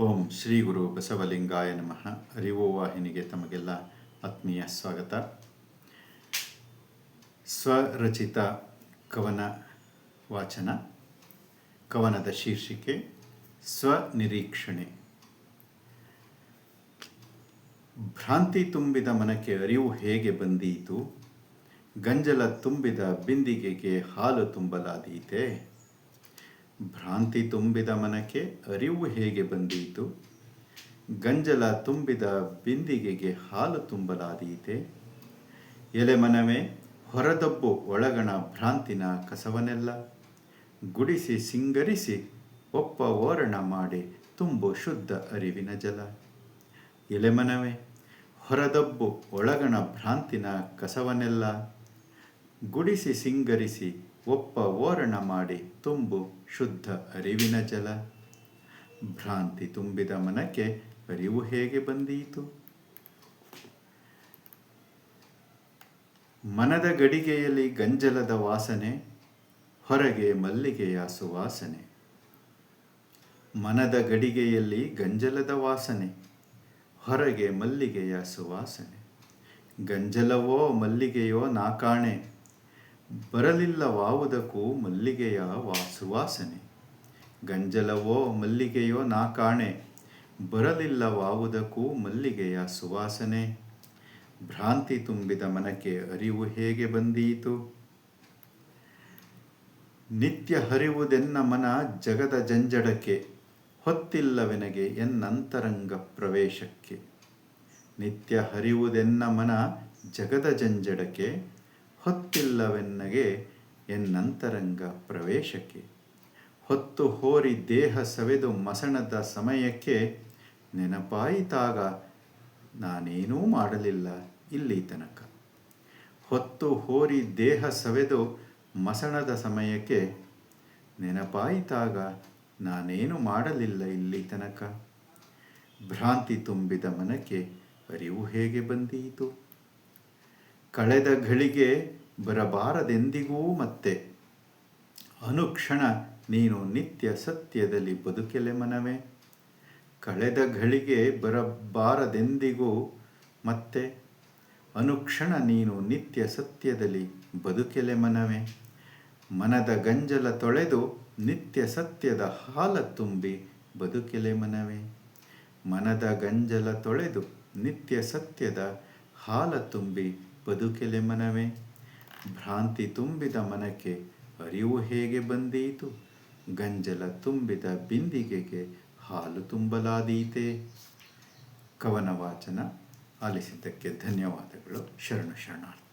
ಓಂ ಶ್ರೀ ಗುರು ಬಸವಲಿಂಗಾಯ ನಮಃ. ಅರಿವು ವಾಹಿನಿಗೆ ತಮಗೆಲ್ಲ ಆತ್ಮೀಯ ಸ್ವಾಗತ. ಸ್ವರಚಿತ ಕವನ ವಾಚನ, ಕವನದ ಶೀರ್ಷಿಕೆ, ಸ್ವನಿರೀಕ್ಷಣೆ. ಭ್ರಾಂತಿ ತುಂಬಿದ ಮನಕ್ಕೆ ಅರಿವು ಹೇಗೆ ಬಂದೀತು? ಗಂಜಲ ತುಂಬಿದ ಬಿಂದಿಗೆಗೆ ಹಾಲು ತುಂಬಲಾದೀತೆ? ಭ್ರಾಂತಿ ತುಂಬಿದ ಮನಕ್ಕೆ ಅರಿವು ಹೇಗೆ ಬಂದೀತು? ಗಂಜಲ ತುಂಬಿದ ಬಿಂದಿಗೆಗೆ ಹಾಲು ತುಂಬಲಾದೀತೆ? ಎಲೆ ಮನವೇ, ಹೊರದಬ್ಬು ಒಳಗಣ ಭ್ರಾಂತಿನ ಕಸವನೆಲ್ಲ. ಗುಡಿಸಿ ಸಿಂಗರಿಸಿ ಒಪ್ಪ ಓರಣ ಮಾಡಿ ತುಂಬು ಶುದ್ಧ ಅರಿವಿನ ಜಲ. ಎಲೆ ಮನವೇ, ಹೊರದಬ್ಬು ಒಳಗಣ ಭ್ರಾಂತಿನ ಕಸವನೆಲ್ಲ. ಗುಡಿಸಿ ಸಿಂಗರಿಸಿ ಒಪ್ಪ ಓರಣ ಮಾಡಿ ತುಂಬು ಶುದ್ಧ ಅರಿವಿನ ಜಲ. ಭ್ರಾಂತಿ ತುಂಬಿದ ಮನಕ್ಕೆ ಅರಿವು ಹೇಗೆ ಬಂದೀತು? ಮನದ ಗಡಿಗೆಯಲ್ಲಿ ಗಂಜಲದ ವಾಸನೆ, ಹೊರಗೆ ಮಲ್ಲಿಗೆಯ ಸುವಾಸನೆ. ಮನದ ಗಡಿಗೆಯಲ್ಲಿ ಗಂಜಲದ ವಾಸನೆ, ಹೊರಗೆ ಮಲ್ಲಿಗೆಯ ಸುವಾಸನೆ. ಗಂಜಲವೋ ಮಲ್ಲಿಗೆಯೋ ನಾಕಾಣೆ ಬರಲಿಲ್ಲವಾವುದಕ್ಕೂ ಮಲ್ಲಿಗೆಯ ವಾ, ಸುವಾಸನೆ. ಗಂಜಲವೋ ಮಲ್ಲಿಗೆಯೋ ನಾ ಕಾಣೆ. ಬರಲಿಲ್ಲವಾವುದಕ್ಕೂ ಮಲ್ಲಿಗೆಯ ಸುವಾಸನೆ. ಭ್ರಾಂತಿ ತುಂಬಿದ ಮನಕ್ಕೆ ಅರಿವು ಹೇಗೆ ಬಂದೀತು? ನಿತ್ಯ ಹರಿವುದೆನ್ನ ಮನ ಜಗದ ಜಂಜಡಕ್ಕೆ, ಹೊತ್ತಿಲ್ಲವೆನಗೆ ಎನ್ನಂತರಂಗ ಪ್ರವೇಶಕ್ಕೆ. ನಿತ್ಯ ಹರಿವುದೆನ್ನ ಮನ ಜಗದ ಜಂಜಡಕ್ಕೆ ಹೊತ್ತಿಲ್ಲವೆನ್ನಗೆ ಎನ್ನಂತರಂಗ ಪ್ರವೇಶಕ್ಕೆ. ಹೊತ್ತು ಹೋರಿ ದೇಹ ಸವೆದು ಮಸಣದ ಸಮಯಕ್ಕೆ ನೆನಪಾಯಿತಾಗ ನಾನೇನೂ ಮಾಡಲಿಲ್ಲ ಇಲ್ಲಿ ತನಕ. ಹೊತ್ತು ಹೋರಿ ದೇಹ ಸವೆದು ಮಸಣದ ಸಮಯಕ್ಕೆ ನೆನಪಾಯಿತಾಗ ನಾನೇನು ಮಾಡಲಿಲ್ಲ ಇಲ್ಲಿ ತನಕ. ಭ್ರಾಂತಿ ತುಂಬಿದ ಮನಕ್ಕೆ ಅರಿವು ಹೇಗೆ ಬಂದೀತು? ಕಳೆದ ಘಳಿಗೆ ಬರಬಾರದೆಂದಿಗೂ ಮತ್ತೆ. ಅನುಕ್ಷಣ ನೀನು ನಿತ್ಯ ಸತ್ಯದಲ್ಲಿ ಬದುಕೆಲೆ ಮನವೇ. ಕಳೆದ ಘಳಿಗೆ ಬರಬಾರದೆಂದಿಗೂ ಮತ್ತೆ. ಅನುಕ್ಷಣ ನೀನು ನಿತ್ಯ ಸತ್ಯದಲ್ಲಿ ಬದುಕೆಲೆ ಮನವೇ. ಮನದ ಗಂಜಲ ತೊಳೆದು ನಿತ್ಯ ಸತ್ಯದ ಹಾಲ ತುಂಬಿ ಬದುಕೆಲೆ ಮನವೇ. ಮನದ ಗಂಜಲ ತೊಳೆದು ನಿತ್ಯ ಸತ್ಯದ ಹಾಲ ತುಂಬಿ ಬದುಕೆಲೆ ಮನವೇ. ಭ್ರಾಂತಿ ತುಂಬಿದ ಮನಕ್ಕೆ ಅರಿವು ಹೇಗೆ ಬಂದೀತು? ಗಂಜಲ ತುಂಬಿದ ಬಿಂದಿಗೆಗೆ ಹಾಲು ತುಂಬಲಾದೀತೆ. ಕವನ ವಾಚನ ಆಲಿಸಿದ್ದಕ್ಕೆ ಧನ್ಯವಾದಗಳು. ಶರಣು ಶರಣಾರ್ಥಿ.